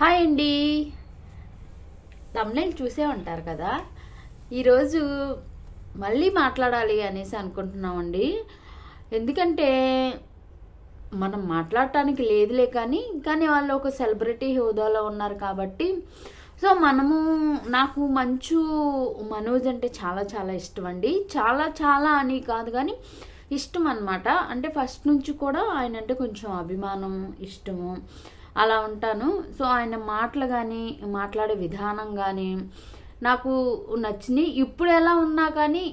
Hi అండి. Thumbnail చూసే ఉంటారు కదా. ఈరోజు మళ్ళీ మాట్లాడాలి అనేసి అనుకుంటున్నామండి. ఎందుకంటే మనం మాట్లాడటానికి లేదులే కానీ కానీ వాళ్ళు ఒక సెలబ్రిటీ హోదాలో ఉన్నారు కాబట్టి. సో మనము నాకు మంచు మనోజ్ అంటే చాలా చాలా ఇష్టం అండి. చాలా చాలా అని కాదు కానీ ఇష్టం అనమాట అంటే ఫస్ట్ నుంచి కూడా ఆయన అంటే కొంచెం అభిమానం ఇష్టము. అలా ఉంటాను. సో ఆయన మాటలు కానీ మాట్లాడే విధానం కానీ నాకు నచ్చింది ఇప్పుడు ఎలా ఉన్నా కానీ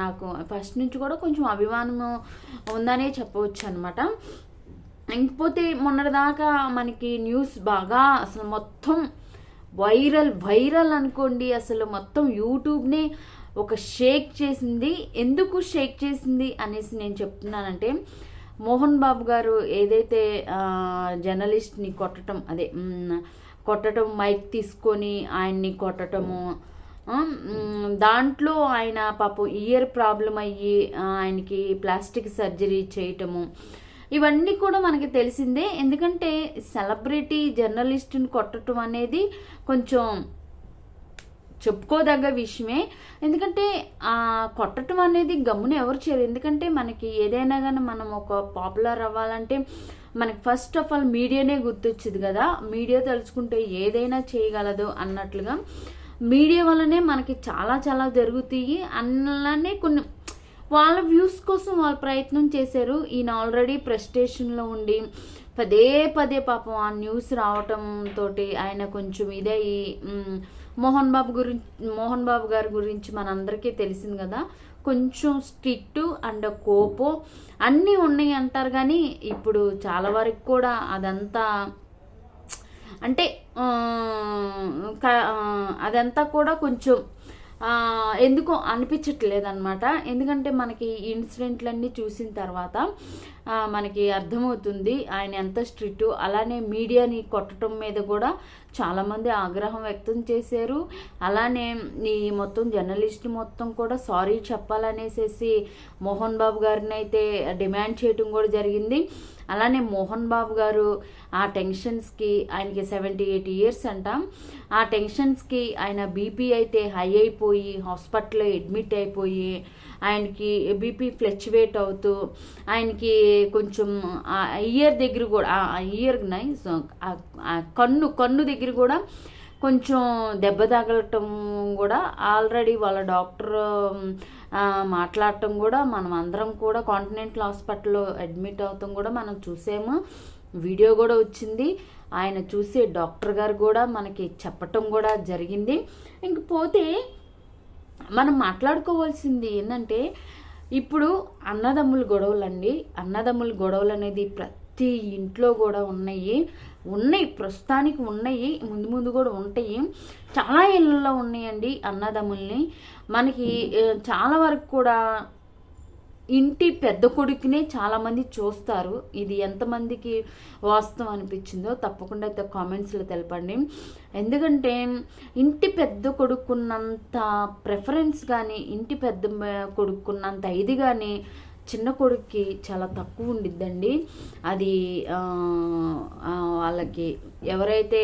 నాకు ఫస్ట్ నుంచి కూడా కొంచెం అభిమానము ఉందనే చెప్పవచ్చు అనమాట ఇంకపోతే మొన్నటిదాకా మనకి న్యూస్ బాగా అసలు మొత్తం వైరల్ వైరల్ అనుకోండి. అసలు మొత్తం యూట్యూబ్నే ఒక షేక్ చేసింది. ఎందుకు షేక్ చేసింది అనేసి నేను చెప్తున్నానంటే మోహన్ బాబు గారు ఏదైతే జర్నలిస్ట్ని కొట్టడం అదే కొట్టడం మైక్ తీసుకొని ఆయన్ని కొట్టడము దాంట్లో ఆయన పాపం ఇయర్ ప్రాబ్లం అయ్యి ఆయనకి ప్లాస్టిక్ సర్జరీ చేయటము ఇవన్నీ కూడా మనకి తెలిసిందే. ఎందుకంటే సెలబ్రిటీ జర్నలిస్ట్ని కొట్టడం అనేది కొంచెం చెప్పుకోదగ్గ విషయమే. ఎందుకంటే ఆ కొట్టడం అనేది గమ్మున ఎవరు చేయరు. ఎందుకంటే మనకి ఏదైనా కానీ మనం ఒక పాపులర్ అవ్వాలంటే మనకి ఫస్ట్ ఆఫ్ ఆల్ మీడియానే గుర్తొచ్చింది కదా. మీడియా తలుచుకుంటే ఏదైనా చేయగలదు అన్నట్లుగా. మీడియా వల్లనే మనకి చాలా చాలా జరుగుతాయి అన్నలానే కొన్ని వాళ్ళ వ్యూస్ కోసం వాళ్ళు ప్రయత్నం చేశారు. ఈయన ఆల్రెడీ ప్రెస్టేషన్లో ఉండి పదే పదే పాపం ఆ న్యూస్ రావటంతో ఆయన కొంచెం ఇదే మోహన్ బాబు గురించి మోహన్ బాబు గారి గురించి మనందరికీ తెలిసింది కదా. కొంచెం స్ట్రిక్ట్ అండ్ కోపం అన్నీ ఉన్నాయి అంటారు కానీ ఇప్పుడు చాలా వరకు కూడా అదంతా అంటే అదంతా కూడా కొంచెం ఎందుకో అనిపించట్లేదు అనమాట ఎందుకంటే మనకి ఇన్సిడెంట్లన్నీ చూసిన తర్వాత మనకి అర్థమవుతుంది ఆయన ఎంత స్ట్రిక్ట్. అలానే మీడియాని కొట్టడం మీద కూడా చాలామంది ఆగ్రహం వ్యక్తం చేశారు. అలానే ఈ మొత్తం జర్నలిస్ట్ మొత్తం కూడా సారీ చెప్పాలనేసేసి మోహన్ బాబు గారిని అయితే డిమాండ్ చేయడం కూడా జరిగింది. అలానే మోహన్ బాబు గారు ఆ టెన్షన్స్కి ఆయనకి సెవెంటీ ఎయిట్ ఇయర్స్ అంట. ఆ టెన్షన్స్కి ఆయన బీపీ అయితే హై అయిపోయి హాస్పిటల్లో అడ్మిట్ అయిపోయి ఆయనకి బీపీ ఫ్లక్చువేట్ అవుతూ ఆయనకి కొంచెం ఆ ఇయర్ దగ్గర కూడా ఆ ఇయర్ నైస్ కన్ను కన్ను దగ్గర కూడా కొంచెం దెబ్బ తగలటం కూడా ఆల్రెడీ వాళ్ళ డాక్టర్ మాట్లాడటం కూడా మనం అందరం కూడా కాంటినెంటల్ హాస్పిటల్లో అడ్మిట్ అవుతాం కూడా మనం చూసాము. వీడియో కూడా వచ్చింది. ఆయన చూసి డాక్టర్ గారు కూడా మనకి చెప్పటం కూడా జరిగింది. ఇంకపోతే మనం మాట్లాడుకోవాల్సింది ఏంటంటే ఇప్పుడు అన్నదమ్ముల గొడవలండి. అన్నదమ్ముల గొడవలు అనేది ప్రతి ప్రతి ఇంట్లో కూడా ఉన్నాయి. ఉన్నాయి ప్రస్తుతానికి ఉన్నాయి ముందు ముందు కూడా ఉంటాయి. చాలా ఇళ్ళల్లో ఉన్నాయండి అన్నదమ్ముల్ని. మనకి చాలా వరకు కూడా ఇంటి పెద్ద కొడుకునే చాలామంది చూస్తారు. ఇది ఎంతమందికి వాస్తవం అనిపించిందో తప్పకుండా అయితే కామెంట్స్లో తెలపండి. ఎందుకంటే ఇంటి పెద్ద కొడుకున్నంత ప్రిఫరెన్స్ కానీ ఇంటి పెద్ద కొడుకున్నంత ఇది కానీ చిన్న కొడుక్కి చాలా తక్కువ ఉండిద్దండి. అది వాళ్ళకి ఎవరైతే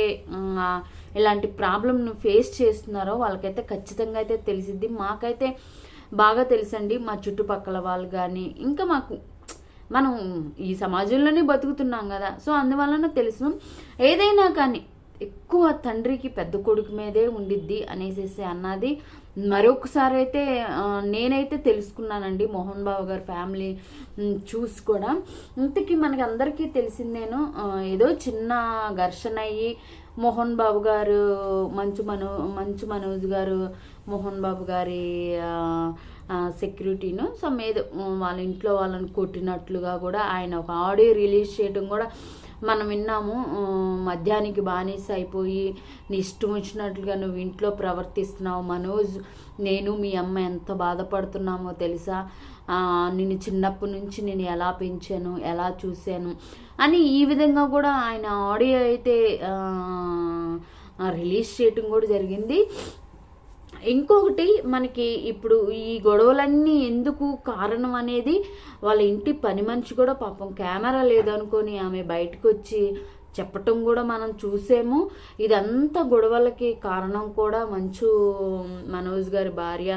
ఇలాంటి ప్రాబ్లమ్ను ఫేస్ చేస్తున్నారో వాళ్ళకైతే ఖచ్చితంగా అయితే తెలిసిద్ది. మాకైతే బాగా తెలుసండి మా చుట్టుపక్కల వాళ్ళు కానీ ఇంకా మాకు మనం ఈ సమాజంలోనే బతుకుతున్నాం కదా. సో అందువలన తెలుసు ఏదైనా కానీ ఎక్కువ తండ్రికి పెద్ద కొడుకు మీదే ఉండిద్ది అనేసి అన్నది మరొకసారి అయితే నేనైతే తెలుసుకున్నానండి మోహన్ బాబు గారి ఫ్యామిలీ చూసి కూడా. ఇంతకీ మనకి అందరికీ తెలిసిందేను ఏదో చిన్న ఘర్షణ అయ్యి మోహన్ బాబు గారు మంచు మనో మంచు మనోజ్ గారు మోహన్ బాబు గారి సెక్యూరిటీను సమ్ ఏదో వాళ్ళ ఇంట్లో వాళ్ళని కొట్టినట్లుగా కూడా ఆయన ఒక ఆడియో రిలీజ్ చేయడం కూడా మనం విన్నాము. ఉమ్, మద్యానికి బానిస అయిపోయి నీ ఇష్టం వచ్చినట్లుగా నువ్వు ఇంట్లో ప్రవర్తిస్తున్నావు. మనోజ్ నేను మీ అమ్మ ఎంత బాధపడుతున్నామో తెలుసా? నేను చిన్నప్పటి నుంచి నేను ఎలా పెంచాను? ఎలా చూశాను? అని ఈ విధంగా కూడా ఆయన ఆడియో అయితే రిలీజ్ చేయటం కూడా జరిగింది. ఇంకొకటి మనకి ఇప్పుడు ఈ గొడవలన్నీ ఎందుకు కారణం అనేది వాళ్ళ ఇంటి పని మనిషి కూడా పాపం కెమెరా లేదనుకొని ఆమె బయటకు వచ్చి చెప్పటం కూడా మనం చూసాము. ఇదంతా గొడవలకి కారణం కూడా మంచు మనోజ్ గారి భార్య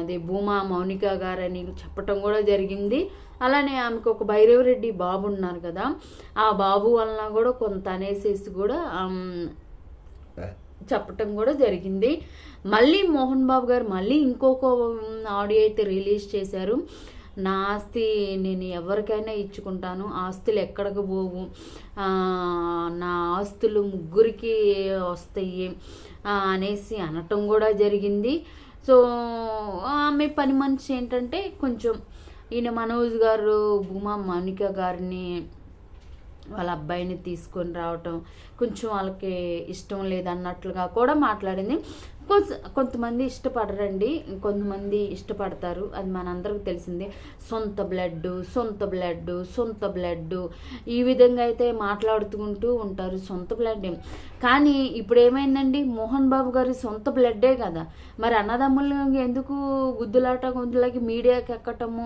అదే భూమా మౌనిక గారని చెప్పటం కూడా జరిగింది. అలానే ఆమెకు ఒక భైరవరెడ్డి బాబు ఉన్నారు కదా ఆ బాబు వలన కూడా కొంత అనేసేసి కూడా చెప్పటం కూడా జరిగింది. మళ్ళీ మోహన్ బాబు గారు మళ్ళీ ఇంకొక ఆడియో అయితే రిలీజ్ చేశారు. నా ఆస్తి నేను ఎవరికైనా ఇచ్చుకుంటాను. ఆస్తులు ఎక్కడికి పోవు. నా ఆస్తులు ముగ్గురికి వస్తాయి అనేసి అనటం కూడా జరిగింది. సో ఆమె పని మనిషి ఏంటంటే కొంచెం ఈయన మనోజ్ గారు భూమా మౌనిక గారిని వాళ్ళ అబ్బాయిని తీసుకొని రావటం కొంచెం వాళ్ళకి ఇష్టం లేదన్నట్లుగా కూడా మాట్లాడింది. కొంతమంది ఇష్టపడరండి కొంతమంది ఇష్టపడతారు అది మనందరికి తెలిసిందే. సొంత బ్లడ్ సొంత బ్లడ్ సొంత బ్లడ్ ఈ విధంగా అయితే మాట్లాడుతుంటూ ఉంటారు సొంత బ్లడ్. కానీ ఇప్పుడు ఏమైందండి మోహన్ బాబు గారి సొంత బ్లడ్డే కదా. మరి అన్నదమ్ములు ఎందుకు గుద్దులాట గుద్దులకి మీడియాకి ఎక్కటము?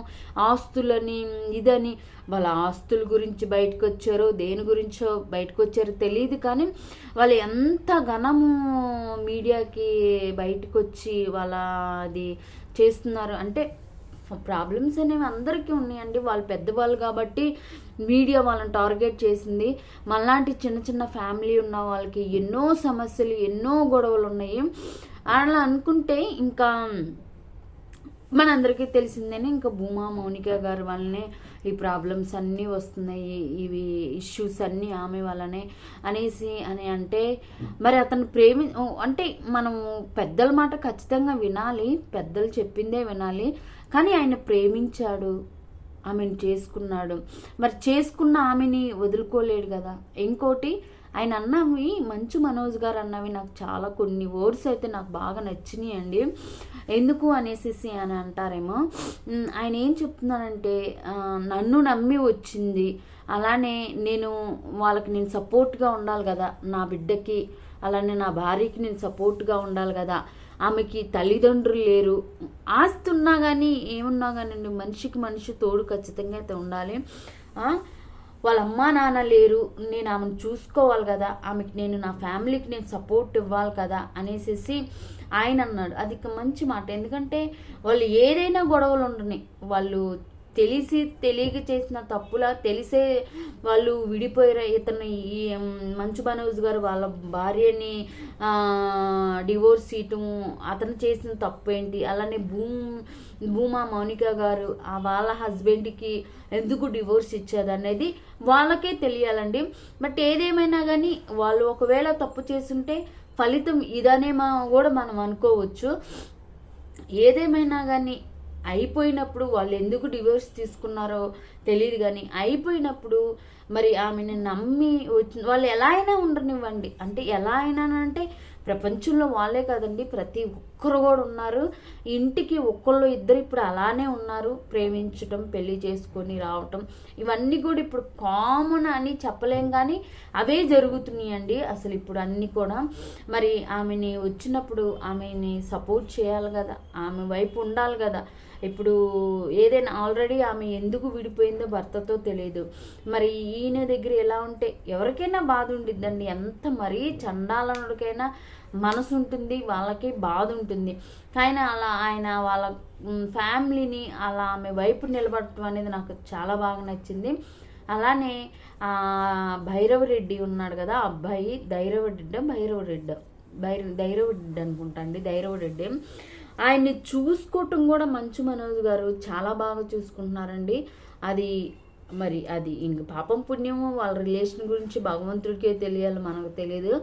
ఆస్తులని ఇదని. వాళ్ళ ఆస్తుల గురించి బయటకు వచ్చారో దేని గురించో బయటకు వచ్చారో తెలియదు కానీ వాళ్ళు ఎంత ఘనము మీడియాకి బయటకు వచ్చి వాళ్ళ అది చేస్తున్నారు అంటే ప్రాబ్లమ్స్ అనేవి అందరికీ ఉన్నాయండి. వాళ్ళు పెద్దవాళ్ళు కాబట్టి మీడియా వాళ్ళని టార్గెట్ చేసింది. మనలాంటి చిన్న చిన్న ఫ్యామిలీ ఉన్న వాళ్ళకి ఎన్నో సమస్యలు ఎన్నో గొడవలు ఉన్నాయి. అలా అనుకుంటే ఇంకా మనందరికీ తెలిసిందేనే ఇంకా భూమా మౌనిక గారి వల్లనే ఈ ప్రాబ్లమ్స్ అన్నీ వస్తున్నాయి ఇవి ఇష్యూస్ అన్నీ ఆమె వల్లనే అనేసి అని అంటే మరి అతను ప్రేమి అంటే మనం పెద్దల మాట ఖచ్చితంగా వినాలి పెద్దలు చెప్పిందే వినాలి కానీ ఆయన ప్రేమించాడు. ఆమెను చేసుకున్నాడు. మరి చేసుకున్న ఆమెని వదులుకోలేడు కదా. ఇంకోటి ఆయన అన్నవి మంచు మనోజ్ గారు అన్నవి నాకు చాలా కొన్ని వర్డ్స్ అయితే నాకు బాగా నచ్చినాయి అండి ఎందుకు అనేసి అని అంటారేమో. ఆయన ఏం చెప్తున్నానంటే నన్ను నమ్మి వచ్చింది. అలానే నేను వాళ్ళకి నేను సపోర్ట్గా ఉండాలి కదా. నా బిడ్డకి అలానే నా భార్యకి నేను సపోర్ట్గా ఉండాలి కదా. ఆమెకి తల్లిదండ్రులు లేరు. ఆస్తి ఉన్నా కానీ ఏమున్నా కానీ మనిషికి మనిషి తోడు ఖచ్చితంగా అయితే ఉండాలి. వాళ్ళ అమ్మా నాన్న లేరు నేను ఆమెను చూసుకోవాలి కదా ఆమెకి నేను నా ఫ్యామిలీకి నేను సపోర్ట్ ఇవ్వాలి కదా అనేసి ఆయన అన్నాడు. అది మంచి మాట. ఎందుకంటే వాళ్ళు ఏదైనా గొడవలు ఉండని వాళ్ళు తెలిసి తెలియక చేసిన తప్పులా తెలిసే వాళ్ళు విడిపోయారు. ఇతను ఈ మంచు మనోజ్ గారు వాళ్ళ భార్యని డివోర్స్ ఇయటం అతను చేసిన తప్పు ఏంటి అలానే భూమ్ భూమా మౌనిక గారు ఆ వాళ్ళ హస్బెండ్కి ఎందుకు డివోర్స్ ఇచ్చేది అనేది వాళ్ళకే తెలియాలండి. బట్ ఏదేమైనా కానీ వాళ్ళు ఒకవేళ తప్పు చేస్తుంటే ఫలితం ఇదనే మా కూడా మనం అనుకోవచ్చు. ఏదేమైనా కానీ అయిపోయినప్పుడు వాళ్ళు ఎందుకు డివోర్స్ తీసుకున్నారో తెలియదు కానీ అయిపోయినప్పుడు మరి ఆమెను నమ్మి వచ్చి వాళ్ళు ఎలా అయినా ఉండనివ్వండి. అంటే ఎలా అయినా అంటే ప్రపంచంలో వాళ్ళే కదండి ప్రతి ఒక్కరు కూడా ఉన్నారు. ఇంటికి ఒక్కళ్ళు ఇద్దరు ఇప్పుడు అలానే ఉన్నారు. ప్రేమించటం పెళ్ళి చేసుకొని రావటం ఇవన్నీ కూడా ఇప్పుడు కామన్ అని చెప్పలేం కానీ అవే జరుగుతున్నాయండి. అసలు ఇప్పుడు అన్నీ కూడా మరి ఆమెని వచ్చినప్పుడు ఆమెని సపోర్ట్ చేయాలి కదా ఆమె వైపు ఉండాలి కదా. ఇప్పుడు ఏదైనా ఆల్రెడీ ఆమె ఎందుకు విడిపోయిందో భర్తతో తెలియదు మరి ఈయన దగ్గర ఎలా ఉంటే ఎవరికైనా బాధ ఉండిద్దండి. ఎంత మరీ చండాలనుడికైనా మనసు ఉంటుంది వాళ్ళకి బాధ ఉంటుంది. కానీ అలా ఆయన వాళ్ళ ఫ్యామిలీని అలా ఆమె వైపు నిలబడటం అనేది నాకు చాలా బాగా నచ్చింది. అలానే భైరవరెడ్డి ఉన్నాడు కదా అబ్బాయి ధైరవరెడ్డి భైరవరెడ్డి భైర ధైరవరెడ్డి అనుకుంటా అండి ధైరవరెడ్డి ఆయన్ని చూసుకోవటం కూడా మంచు మనోజ్ గారు చాలా బాగా చూసుకుంటున్నారండి. అది మరి అది ఇంక పాపం పుణ్యము వాళ్ళ రిలేషన్ గురించి భగవంతుడికే తెలియాలి మనకు తెలియదు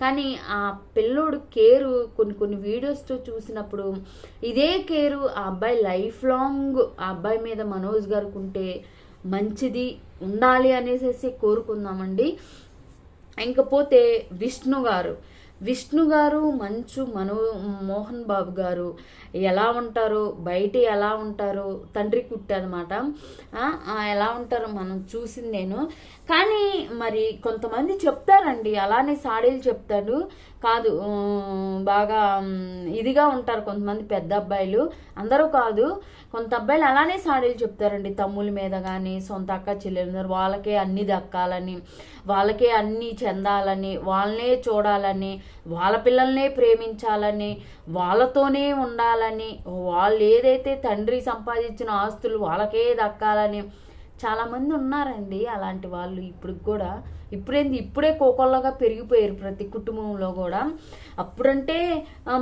కానీ ఆ పిల్లోడు కేరు కొన్ని కొన్ని వీడియోస్తో చూసినప్పుడు ఇదే కేరు ఆ అబ్బాయి లైఫ్ లాంగ్ ఆ అబ్బాయి మీద మనోజ్ గారికి ఉంటే మంచిది ఉండాలి అనేసి కోరుకుందామండి. ఇంకపోతే విష్ణు గారు విష్ణు గారు మంచు మనో మోహన్ బాబు గారు ఎలా ఉంటారు బయట ఎలా ఉంటారు తండ్రి కుట్టి అనమాట ఎలా ఉంటారో మనం చూసింది నేను. కానీ మరి కొంతమంది చెప్తారండి అలానే సాడీలు చెప్తాడు కాదు బాగా ఇదిగా ఉంటారు కొంతమంది పెద్ద అబ్బాయిలు. అందరూ కాదు కొంత అబ్బాయిలు అలానే సాడీలు చెప్తారండి. తమ్ముల మీద కానీ సొంత అక్క చెల్లెలు వాళ్ళకే అన్ని దక్కాలని వాళ్ళకే అన్నీ చెందాలని వాళ్ళనే చూడాలని వాళ్ళ పిల్లల్నే ప్రేమించాలని వాళ్ళతోనే ఉండాలని వాళ్ళు ఏదైతే తండ్రి సంపాదించిన ఆస్తులు వాళ్ళకే దక్కాలని చాలామంది ఉన్నారండి అలాంటి వాళ్ళు ఇప్పుడు కూడా. ఇప్పుడేంది? ఇప్పుడే కోకొల్లగా పెరిగిపోయారు ప్రతి కుటుంబంలో కూడా. అప్పుడంటే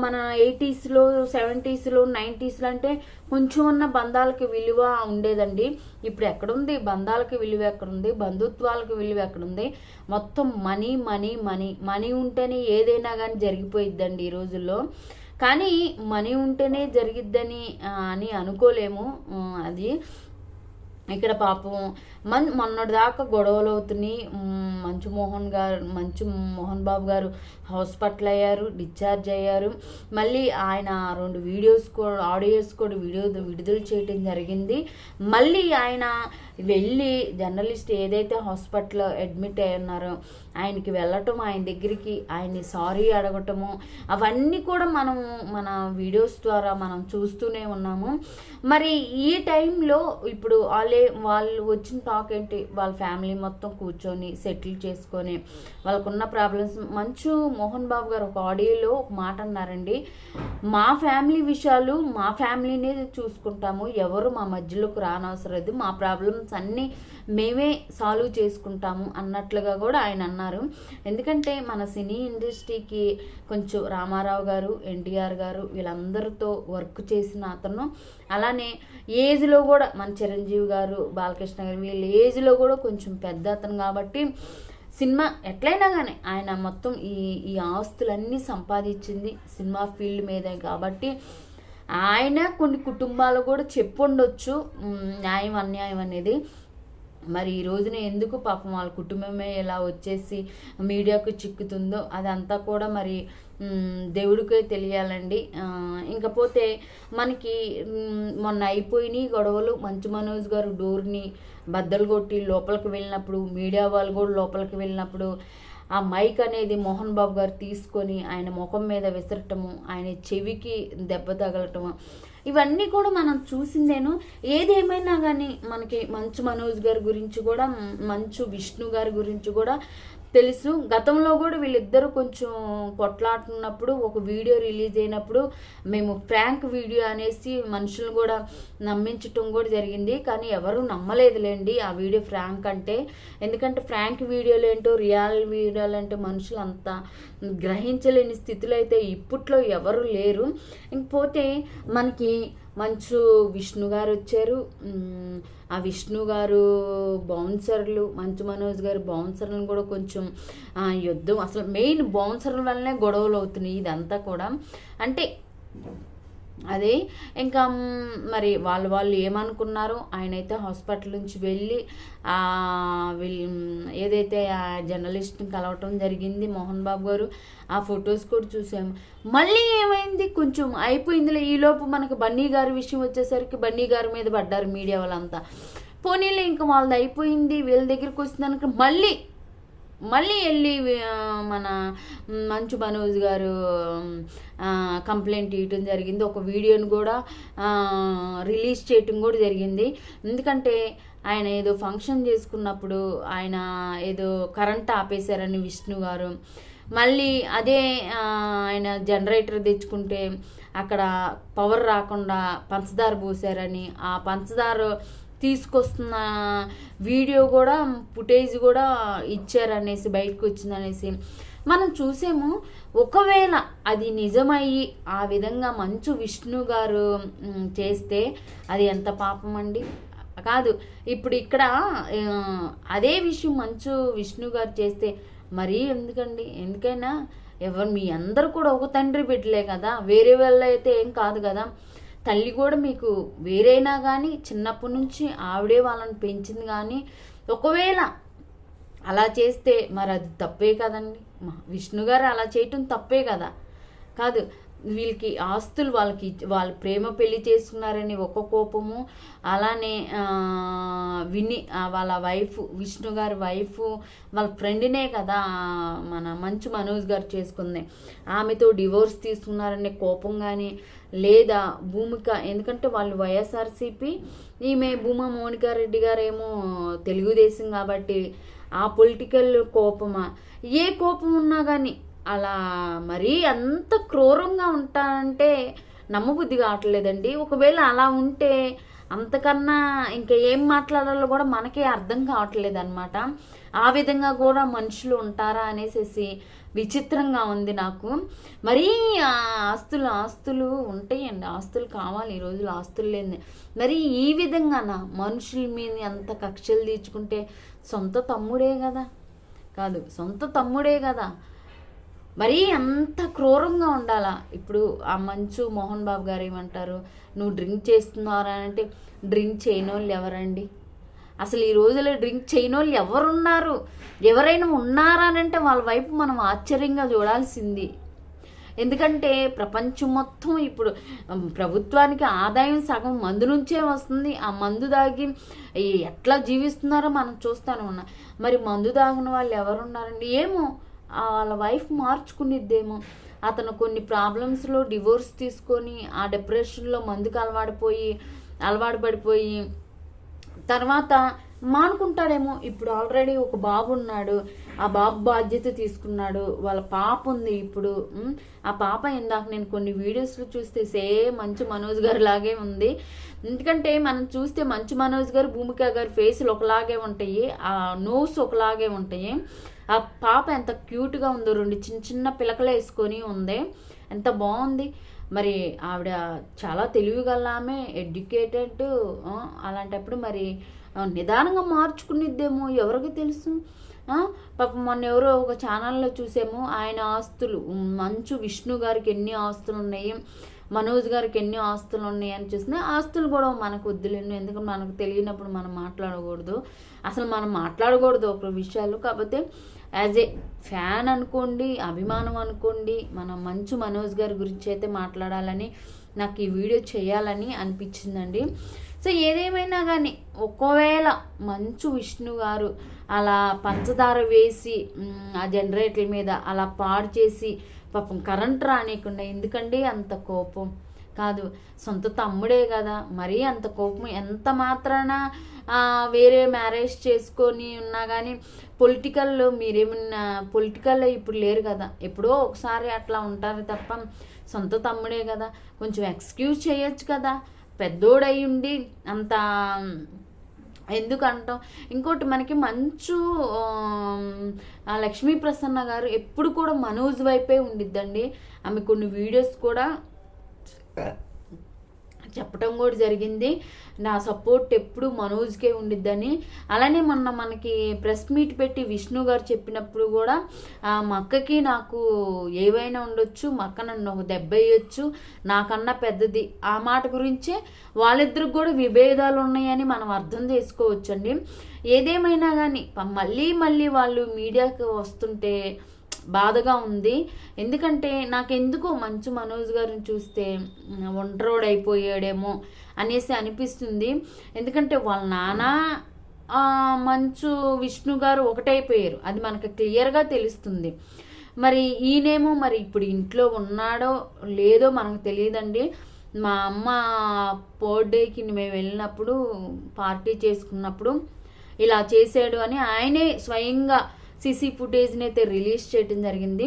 మన ఎయిటీస్లో సెవెంటీస్లో నైంటీస్లో అంటే కొంచెం ఉన్న బంధాలకి విలువ ఉండేదండి. ఇప్పుడు ఎక్కడుంది? బంధాలకి విలువ ఎక్కడుంది? బంధుత్వాలకు విలువ ఎక్కడుంది? మొత్తం మనీ మనీ మనీ. మనీ ఉంటేనే ఏదైనా కానీ జరిగిపోయిద్దండి ఈ రోజుల్లో. కానీ మనీ ఉంటేనే జరిగిద్దని అని అనుకోలేము అది. ఇక్కడ పాపం మన్ మొన్నటి దాకా గొడవలు అవుతున్నాయి. మంచు మోహన్ గారు మంచు మోహన్ బాబు గారు హాస్పిటల్ అయ్యారు డిశ్చార్జ్ అయ్యారు. మళ్ళీ ఆయన రెండు వీడియోస్ కూడా ఆడియోస్ కూడా వీడియో విడుదల చేయడం జరిగింది. మళ్ళీ ఆయన వెళ్ళి జర్నలిస్ట్ ఏదైతే హాస్పిటల్ అడ్మిట్ అయి ఉన్నారో ఆయనకి వెళ్ళటం ఆయన దగ్గరికి ఆయన్ని సారీ అడగటము అవన్నీ కూడా మనం మన వీడియోస్ ద్వారా మనం చూస్తూనే ఉన్నాము. మరి ఈ టైంలో ఇప్పుడు వాళ్ళే వాళ్ళు వచ్చిన టాక్ ఏంటి? వాళ్ళ ఫ్యామిలీ మొత్తం కూర్చొని సెటిల్ చేసుకొని వాళ్ళకున్న ప్రాబ్లమ్స్. మంచు మోహన్ బాబు గారు ఒక ఆడియోలో ఒక మాట అన్నారండి మా ఫ్యామిలీ విషయాలు మా ఫ్యామిలీనే చూసుకుంటాము. ఎవరు మా మధ్యలోకి రానవసరం లేదు. మా ప్రాబ్లమ్స్ అన్నీ మేమే సాల్వ్ చేసుకుంటాము అన్నట్లుగా కూడా ఆయన అన్నారు. ఎందుకంటే మన సినీ ఇండస్ట్రీకి కొంచెం రామారావు గారు ఎన్టీఆర్ గారు వీళ్ళందరితో వర్క్ చేసిన అతను. అలానే ఏజ్లో కూడా మన చిరంజీవి గారు బాలకృష్ణ గారు వీళ్ళ ఏజ్లో కూడా కొంచెం పెద్ద అతను కాబట్టి సినిమా ఎట్లయినా కానీ ఆయన మొత్తం ఈ ఈ ఆస్తులన్నీ సంపాదించింది సినిమా ఫీల్డ్ మీదే కాబట్టి ఆయన కొన్ని కుటుంబాలు కూడా చెప్పుండొచ్చు. న్యాయం అన్యాయం అనేది. మరి ఈ రోజున ఎందుకు పాపం వాళ్ళ కుటుంబమే ఇలా వచ్చేసి మీడియాకు చిక్కుతుందో అదంతా కూడా మరి దేవుడికే తెలియాలండి. ఇంకపోతే మనకి మొన్న అయిపోయినాయి గొడవలు మంచు మనోజ్ గారు డోర్ని బద్దలు కొట్టి లోపలికి వెళ్ళినప్పుడు మీడియా వాళ్ళు కూడా లోపలికి వెళ్ళినప్పుడు ఆ మైక్ అనేది మోహన్ బాబు గారు తీసుకొని ఆయన ముఖం మీద విసరటము ఆయన చెవికి దెబ్బ తగలటము ఇవన్నీ కూడా మనం చూసిందేను. ఏదేమైనా కానీ మనకి మంచు మనోజ్ గారి గురించి కూడా మంచు విష్ణు గారి గురించి కూడా తెలుసు. గతంలో కూడా వీళ్ళిద్దరూ కొంచెం కొట్లాడుతున్నప్పుడు ఒక వీడియో రిలీజ్ అయినప్పుడు మేము ఫ్రాంక్ వీడియో అనేసి మనుషులు కూడా నమ్మించటం కూడా జరిగింది. కానీ ఎవరు నమ్మలేదులేండి ఆ వీడియో ఫ్రాంక్ అంటే. ఎందుకంటే ఫ్రాంక్ వీడియోలు ఏంటో రియల్ వీడియోలు అంటే మనుషులు అంతా గ్రహించలేని స్థితిలో అయితే ఇప్పట్లో ఎవరు లేరు. ఇంకపోతే మనకి మంచు విష్ణు గారు వచ్చారు. ఆ విష్ణు గారు బౌన్సర్లు మంచు మనోజ్ గారు బౌన్సర్లను కూడా కొంచెం యుద్ధం అసలు మెయిన్ బౌన్సర్ల వల్లనే గొడవలు అవుతున్నాయి ఇదంతా కూడా. అంటే అది ఇంకా మరి వాళ్ళు వాళ్ళు ఏమనుకున్నారో ఆయన అయితే హాస్పిటల్ నుంచి వెళ్ళి ఏదైతే ఆ జర్నలిస్ట్ని కలవటం జరిగింది మోహన్ బాబు గారు ఆ ఫొటోస్ కూడా చూసాము. మళ్ళీ ఏమైంది? కొంచెం అయిపోయిందిలే. ఈలోపు మనకు బన్నీ గారి విషయం వచ్చేసరికి బన్నీ గారి మీద పడ్డారు మీడియా వాళ్ళంతా. పోనీలే ఇంకా వాళ్ళది అయిపోయింది. వీళ్ళ దగ్గరికి వచ్చిందనుక మళ్ళీ మళ్ళీ వెళ్ళి మన మంచు మనోజ్ గారు కంప్లైంట్ ఇవ్వటం జరిగింది. ఒక వీడియోని కూడా రిలీజ్ చేయటం కూడా జరిగింది. ఎందుకంటే ఆయన ఏదో ఫంక్షన్ చేసుకున్నప్పుడు ఆయన ఏదో కరెంట్ ఆపేశారని విష్ణు గారు. మళ్ళీ అదే ఆయన జనరేటర్ తెచ్చుకుంటే అక్కడ పవర్ రాకుండా పంచదార పోసారని ఆ పంచదార తీసుకొస్తున్న వీడియో కూడా ఫుటేజ్ కూడా ఇచ్చారనేసి బయటకు వచ్చిందనేసి. మనం చూసేము ఒకవేళ అది నిజమయ్యి ఆ విధంగా మంచు విష్ణు గారు చేస్తే అది ఎంత పాపం అండి కాదు ఇప్పుడు ఇక్కడ అదే విషయం మంచు విష్ణు గారు చేస్తే మరీ ఎందుకండి? ఎందుకైనా ఎవరు మీ అందరు కూడా ఒక తండ్రి బిడ్డలే కదా వేరే వాళ్ళ అయితే ఏం కాదు కదా. తల్లి కూడా మీకు వేరైనా కానీ చిన్నప్పటి నుంచి ఆవిడే వాళ్ళని పెంచింది కానీ ఒకవేళ అలా చేస్తే మరి అది తప్పే కదండి. మ- విష్ణు గారు అలా చేయటం తప్పే కదా. కాదు వీళ్ళకి ఆస్తులు వాళ్ళకి వాళ్ళు ప్రేమ పెళ్ళి చేసుకున్నారని ఒక కోపము అలానే విని వాళ్ళ వైఫ్ విష్ణు గారి వైఫ్ వాళ్ళ ఫ్రెండ్నే కదా మన మంచు మనోజ్ గారు చేసుకుంది. ఆమెతో డివోర్స్ తీసుకున్నారనే కోపం కానీ లేదా భూమిక. ఎందుకంటే వాళ్ళు వైఎస్ఆర్సీపీ ఈమె భూమా మోనికా రెడ్డి గారేమో తెలుగుదేశం కాబట్టి ఆ పొలిటికల్ కోపమా? ఏ కోపం ఉన్నా కానీ అలా మరీ అంత క్రూరంగా ఉంటానంటే నమ్మబుద్ధి కావట్లేదండి. ఒకవేళ అలా ఉంటే అంతకన్నా ఇంకా ఏం మాట్లాడాలో కూడా మనకే అర్థం కావట్లేదు అనమాట ఆ విధంగా కూడా మనుషులు ఉంటారా అనేసి విచిత్రంగా ఉంది నాకు. మరీ ఆ ఆస్తులు ఆస్తులు ఉంటాయండి. ఆస్తులు కావాలి ఈ రోజులు ఆస్తులు లేని మరి ఈ విధంగానా మనుషుల మీద ఎంత కక్షలు తీర్చుకుంటే సొంత తమ్ముడే కదా? కాదు సొంత తమ్ముడే కదా? మరీ అంత క్రూరంగా ఉండాలా? ఇప్పుడు ఆ మంచు మోహన్ బాబు గారు ఏమంటారు? నువ్వు డ్రింక్ చేస్తున్నారా? అంటే డ్రింక్ చేయని వాళ్ళు ఎవరండి? అసలు ఈ రోజుల్లో డ్రింక్ చేయని వాళ్ళు ఎవరున్నారు? ఎవరైనా ఉన్నారా అని అంటే వాళ్ళ వైపు మనం ఆశ్చర్యంగా చూడాల్సింది. ఎందుకంటే ప్రపంచం మొత్తం ఇప్పుడు ప్రభుత్వానికి ఆదాయం సగం మందు నుంచే వస్తుంది. ఆ మందు దాగి ఎట్లా జీవిస్తున్నారో మనం చూస్తానే ఉన్నా మరి మందు తాగిన వాళ్ళు ఎవరున్నారండి? ఏమో వాళ్ళ వైఫ్ మార్చుకునిద్దేమో. అతను కొన్ని ప్రాబ్లమ్స్లో డివోర్స్ తీసుకొని ఆ డిప్రెషన్లో మందుకు అలవాడిపోయి అలవాటు పడిపోయి తర్వాత మానుకుంటాడేమో ఇప్పుడు ఆల్రెడీ ఒక బాబు ఉన్నాడు ఆ బాబు బాధ్యత తీసుకున్నాడు వాళ్ళ పాప ఉంది ఇప్పుడు ఆ పాప ఇందాక నేను కొన్ని వీడియోస్లో చూస్తే సేమ్ మంచు మనోజ్ గారు లాగే ఉంది. ఎందుకంటే మనం చూస్తే మంచు మనోజ్ గారు భూమిక గారి ఫేస్లు ఒకలాగే ఉంటాయి ఆ నోస్ ఒకలాగే ఉంటాయి. ఆ పాప ఎంత క్యూట్గా ఉందో రెండు చిన్న చిన్న పిలకలు వేసుకొని ఉంది. ఎంత బాగుంది. మరి ఆవిడ చాలా తెలివిగల ఆమె ఎడ్యుకేటెడ్ అలాంటప్పుడు మరి నిదానంగా మార్చుకునిద్దేమో ఎవరికి తెలుసు? పాపం మొన్న ఎవరో ఒక ఛానల్లో చూసాము ఆయన ఆస్తులు మంచు విష్ణు గారికి ఎన్ని ఆస్తులు ఉన్నాయి మనోజ్ గారికి ఎన్ని ఆస్తులు ఉన్నాయని చూసినా చూస్తే ఆస్తులు కూడా మనకు వద్దులేను ఎందుకంటే మనకు తెలియనప్పుడు మనం మాట్లాడకూడదు. అసలు మనం మాట్లాడకూడదు ఒక విషయాలు. కాకపోతే యాజ్ ఏ ఫ్యాన్ అనుకోండి అభిమానం అనుకోండి మన మంచు మనోజ్ గారి గురించి అయితే మాట్లాడాలని నాకు ఈ వీడియో చేయాలని అనిపించిందండి. సో ఏదేమైనా కానీ ఒకవేళ మంచు విష్ణు గారు అలా పంచదార వేసి ఆ జనరేటర్ల మీద అలా పాడు చేసి పాపం కరెంట్ రానియకుండా ఎందుకండి అంత కోపం? కాదు సొంత తమ్ముడే కదా మరీ అంత కోపం. ఎంత మాత్రాన వేరే మ్యారేజ్ చేసుకొని ఉన్నా కానీ పొలిటికల్లో మీరేమన్నా పొలిటికల్లో ఇప్పుడు లేరు కదా. ఎప్పుడో ఒకసారి అట్లా ఉంటారు తప్ప సొంత తమ్ముడే కదా. కొంచెం ఎక్స్క్యూజ్ చేయొచ్చు కదా. పెద్దోడై ఉండి అంత ఎందుకంటాం? ఇంకోటి మనకి మంచు లక్ష్మీ ప్రసన్న గారు ఎప్పుడు కూడా మనోజ్ వైపే ఉండిద్దండి. ఆమె కొన్ని వీడియోస్ కూడా చెప్పడం కూడా జరిగింది. నా సపోర్ట్ ఎప్పుడు మనోజ్కే ఉండిద్దని. అలానే మొన్న మనకి ప్రెస్ మీట్ పెట్టి విష్ణు గారు చెప్పినప్పుడు కూడా ఆ, మా అక్కకి నాకు ఏవైనా ఉండొచ్చు మా అక్క నన్ను ఒక దెబ్బ వేయొచ్చు నాకన్నా పెద్దది. ఆ మాట గురించే వాళ్ళిద్దరికి కూడా విభేదాలు ఉన్నాయని మనం అర్థం చేసుకోవచ్చండి. ఏదేమైనా కానీ మళ్ళీ మళ్ళీ వాళ్ళు మీడియాకి వస్తుంటే బాధగా ఉంది. ఎందుకంటే నాకెందుకో మంచు మనోజ్ గారిని చూస్తే ఒంటరోడు అయిపోయాడేమో అనేసి అనిపిస్తుంది. ఎందుకంటే వాళ్ళ నాన్న మంచు విష్ణు గారు ఒకటైపోయారు. అది మనకు క్లియర్గా తెలుస్తుంది. మరి ఈయనేమో మరి ఇప్పుడు ఇంట్లో ఉన్నాడో లేదో మనకు తెలియదండి. మా అమ్మ బర్త్డేకి మేము వెళ్ళినప్పుడు పార్టీ చేసుకున్నప్పుడు ఇలా చేశాడు అని ఆయనే స్వయంగా సీసీ ఫుటేజ్ని అయితే రిలీజ్ చేయడం జరిగింది.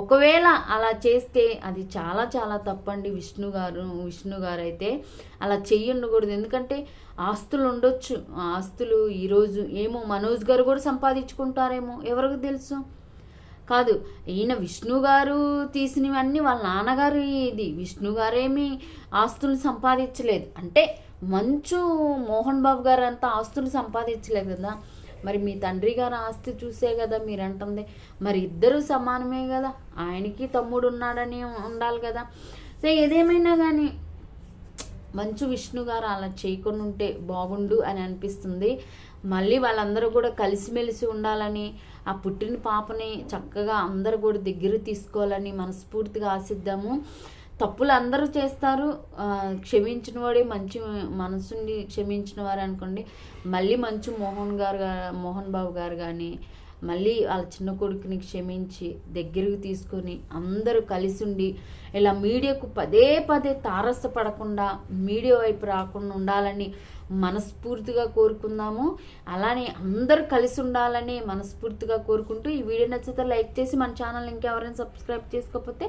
ఒకవేళ అలా చేస్తే అది చాలా చాలా తప్పండి విష్ణు గారు విష్ణు గారు అయితే అలా చెయ్యి ఉండకూడదు ఎందుకంటే ఆస్తులు ఉండొచ్చు. ఆస్తులు ఈరోజు ఏమో మనోజ్ గారు కూడా సంపాదించుకుంటారేమో. ఎవరికి తెలుసు? కాదు ఈయన విష్ణు గారు తీసినవన్నీ వాళ్ళ నాన్నగారు ఇది. విష్ణు గారేమి ఆస్తులు సంపాదించలేదు. అంటే మంచు మోహన్ బాబు గారు అంతా ఆస్తులు సంపాదించలేదు కదా. మరి మీ తండ్రి గారు ఆస్తి చూసే కదా మీరు అంటుంది మరి ఇద్దరు సమానమే కదా. ఆయనకి తమ్ముడు ఉన్నాడని ఉండాలి కదా. సో ఏదేమైనా కానీ మంచు విష్ణు గారు అలా చేయకుండా ఉంటే బాగుండు అని అనిపిస్తుంది. మళ్ళీ వాళ్ళందరూ కూడా కలిసిమెలిసి ఉండాలని ఆ పుట్టిన పాపని చక్కగా అందరూ కూడా దగ్గర తీసుకోవాలని మనస్ఫూర్తిగా ఆశిద్దాము. తప్పులు అందరూ చేస్తారు. క్షమించిన వాడే మంచి మనసుండి క్షమించిన వారు అనుకోండి. మళ్ళీ మంచి మోహన్ గారు మోహన్ బాబు గారు కానీ మళ్ళీ వాళ్ళ చిన్న కొడుకుని క్షమించి దగ్గరికి తీసుకొని అందరూ కలిసి ఉండి ఇలా మీడియాకు పదే పదే తారసపడకుండా మీడియా వైపు రాకుండా ఉండాలని మనస్ఫూర్తిగా కోరుకుందాము. అలానే అందరూ కలిసి ఉండాలని మనస్ఫూర్తిగా కోరుకుంటూ ఈ వీడియో నచ్చితే లైక్ చేసి మన ఛానల్ ఇంకెవరైనా సబ్స్క్రైబ్ చేసుకోకపోతే